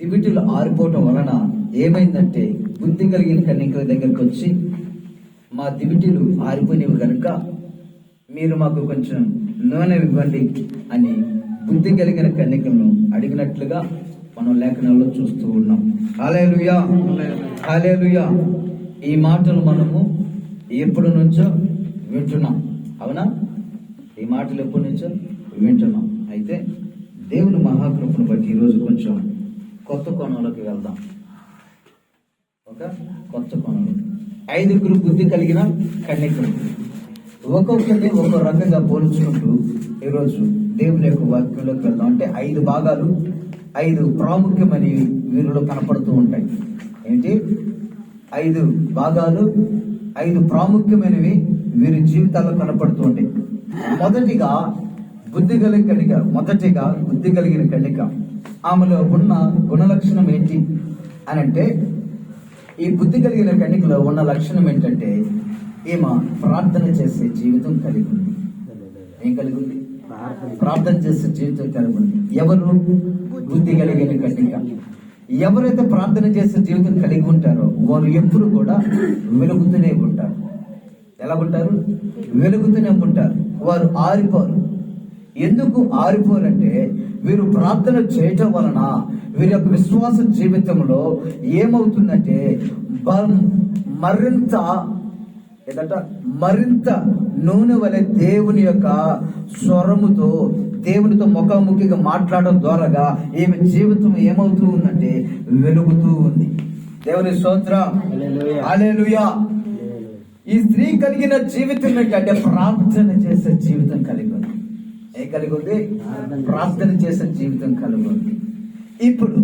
దివిటీలు ఆరిపోవటం వలన ఏమైందంటే బుద్ధి కలిగిన కన్యకల దగ్గరికి వచ్చి మా దివిటీలు ఆరిపోయినవి కనుక మీరు మాకు కొంచెం నూనె ఇవ్వండి అని బుద్ధి కలిగిన కన్యకలను అడిగినట్లుగా మనం లేఖనాల్లో చూస్తూ ఉన్నాం. హాలేలుయా హాలేలుయా ఈ మాటలు మనము ఎప్పటి నుంచో వింటున్నాం. అవునా? ఈ మాటలు ఎప్పటి నుంచో వింటున్నాం. అయితే దేవుని మహాకృపను బట్టి ఈరోజు కొంచెం కొత్త కోణంలోకి వెళ్దాం. ఒక కొత్త కోణంలో. ఐదుగురు బుద్ధి కలిగిన కన్యకులు. ఒక్కొక్కరిని ఒక్కో రకంగా పోల్చుకుంటూ ఈరోజు దేవుని యొక్క వాక్యంలోకి వెళ్దాం. అంటే ఐదు భాగాలు ఐదు ప్రాముఖ్యమని వీరిలో కనపడుతూ ఉంటాయి. ఏంటి? ఐదు భాగాలు ఐదు ప్రాముఖ్యమైనవి వీరి జీవితాల్లో కనపడుతూ ఉంటాయి. మొదటిగా బుద్ధి కలిగిన కణిక మొదటిగా బుద్ధి కలిగిన కణిక ఆమెలో ఉన్న గుణలక్షణం ఏంటి అని అంటే ఈ బుద్ధి కలిగిన కణికలో ఉన్న లక్షణం ఏంటంటే ఈమె ప్రార్థన చేసే జీవితం కలిగి ఉంది. ఏం కలిగి ఉంది? ప్రార్థన చేసే జీవితం కలిగి ఉంది. ఎవరు? బుద్ధి కలిగిన కన్నిక ఎవరైతే ప్రార్థన చేసే జీవితం కలిగి ఉంటారో వారు ఎప్పుడు కూడా వెలుగుతూనే ఉంటారు. ఎలా ఉంటారు? వెలుగుతూనే ఉంటారు. వారు ఆరిపోరు. ఎందుకు ఆరిపోరంటే వీరు ప్రార్థన చేయటం వలన వీరి యొక్క విశ్వాస జీవితంలో ఏమవుతుందంటే బ- మరింత ఏదట? మరింత నూనె వలె దేవుని యొక్క స్వరముతో దేవునితో ముఖాముఖిగా మాట్లాడడం ద్వారాగా ఈమె జీవితం ఏమవుతూ ఉందంటే వెలుగుతూ ఉంది. దేవుని స్తోత్రం. హల్లెలూయా. ఈ స్త్రీ కలిగిన జీవితం ఏంటంటే ప్రార్థన చేసే జీవితం కలిగి ఉంది ఏ కలిగి ఉంది ప్రార్థన చేసే జీవితం కలిగి ఉంది ఇప్పుడు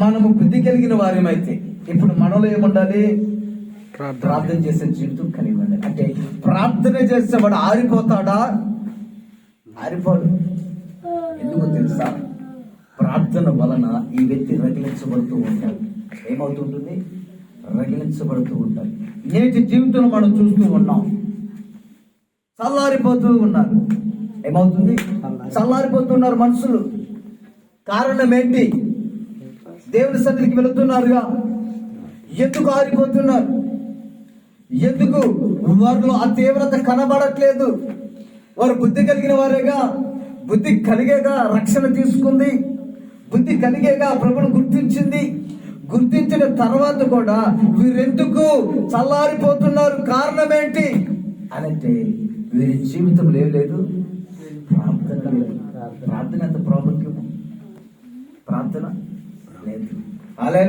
మనము బుద్ధి కలిగిన వారిమైతే ఇప్పుడు మనలో ఏముండాలి? ప్రార్థన. చేసే జీవితం కలిగి ఉండాలి అంటే ప్రార్థన చేసేవాడు ఆరిపోతాడా? ఆరిపోడు. ఎందుకు తెలుసా? ప్రార్థన వలన ఈ వ్యక్తి రగిలించబడుతూ ఉంటాడు. ఏమవుతుంటుంది? రగిలించబడుతూ ఉంటాడు. నేటి జీవితంలో మనం చూస్తూ ఉన్నాం. చల్లారిపోతూ ఉన్నారు. ఏమవుతుంది? చల్లారిపోతున్నారు మనుషులు. కారణం ఏంటి? దేవుని సన్నిధికి వెళుతున్నారుగా. ఎందుకు ఆరిపోతున్నారు? ఎందుకు వారిలో ఆ తీవ్రత కనబడట్లేదు? వారు బుద్ధి కలిగిన వారేగా బుద్ధి కలిగేగా రక్షణ తీసుకుంది. బుద్ధి కలిగేగా ప్రభును గుర్తించింది. గుర్తించిన తర్వాత కూడా వీరెందుకు చల్లారిపోతున్నారు? కారణం ఏంటి? అనంటే వీరి జీవితంలో ఏం లేదు? ప్రార్థన లేదు ప్రార్థన ఎంత ప్రాముఖ్యము. ప్రార్థన లేదు అలే